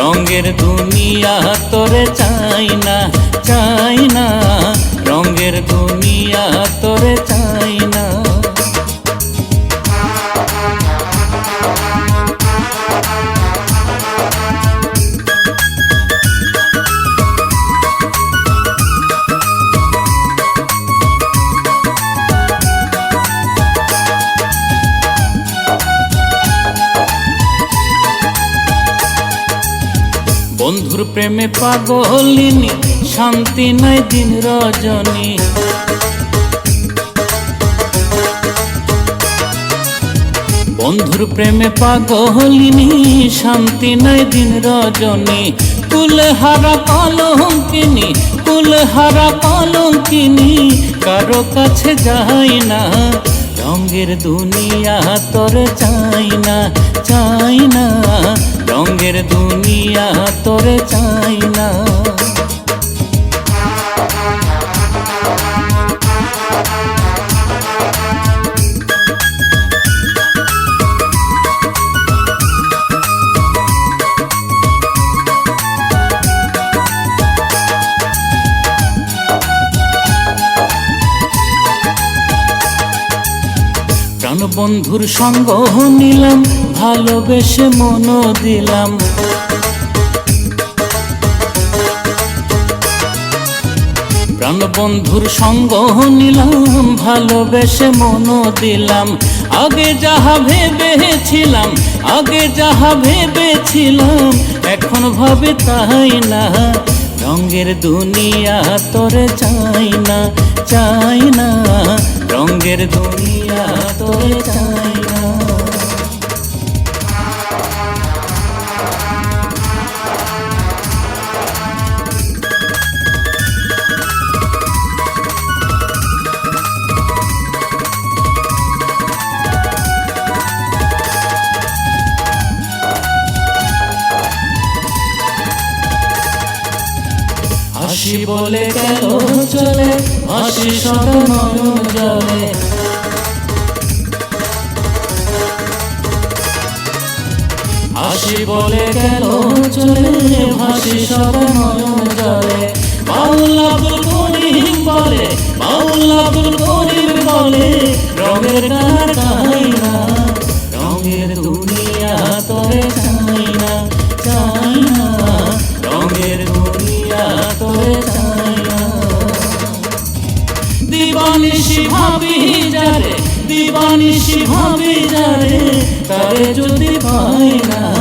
রঙের দুনিয়া তোরে চাই না চাই না। রঙের দুনিয়া তোরে চাই বন্ধুর প্রেমে পাগলিনী, শান্তি নাই দিন রজনী। বন্ধুর প্রেমে পাগলিনী, শান্তি নাই দিন রজনী। কুলহারা কলঙ্কিনী কুলহারা কলঙ্কিনী কারও কাছে যাই না। রঙের দুনিয়া তোর চাই না চাই না। রঙের দুনিয়া তোর চাই না। প্রাণবন্ধুর সঙ্গ নিলাম, ভালোবেসে মন দিলাম। প্রাণ বন্ধুর সঙ্গ নিলাম, ভালোবেসে মন দিলাম। আগে যাহা ভেবেছিলাম, আগে যাহা ভেবেছিলাম, এখন ভাবে তাই না। রঙের দুনিয়া তোর চাই না চাই না। রঙের দুনিয়া তোর চাই না। বলে কেন চলে? হাসি সদা নয়ন হাসি বলে কেন চলে? হাসি সদা নয়ন বলে বাউল আব্দুল করিম বলে, রঙের গান দিবানিশি ভাবি যারে দিবানিশি ভাবি যারে তারে যদি পাই না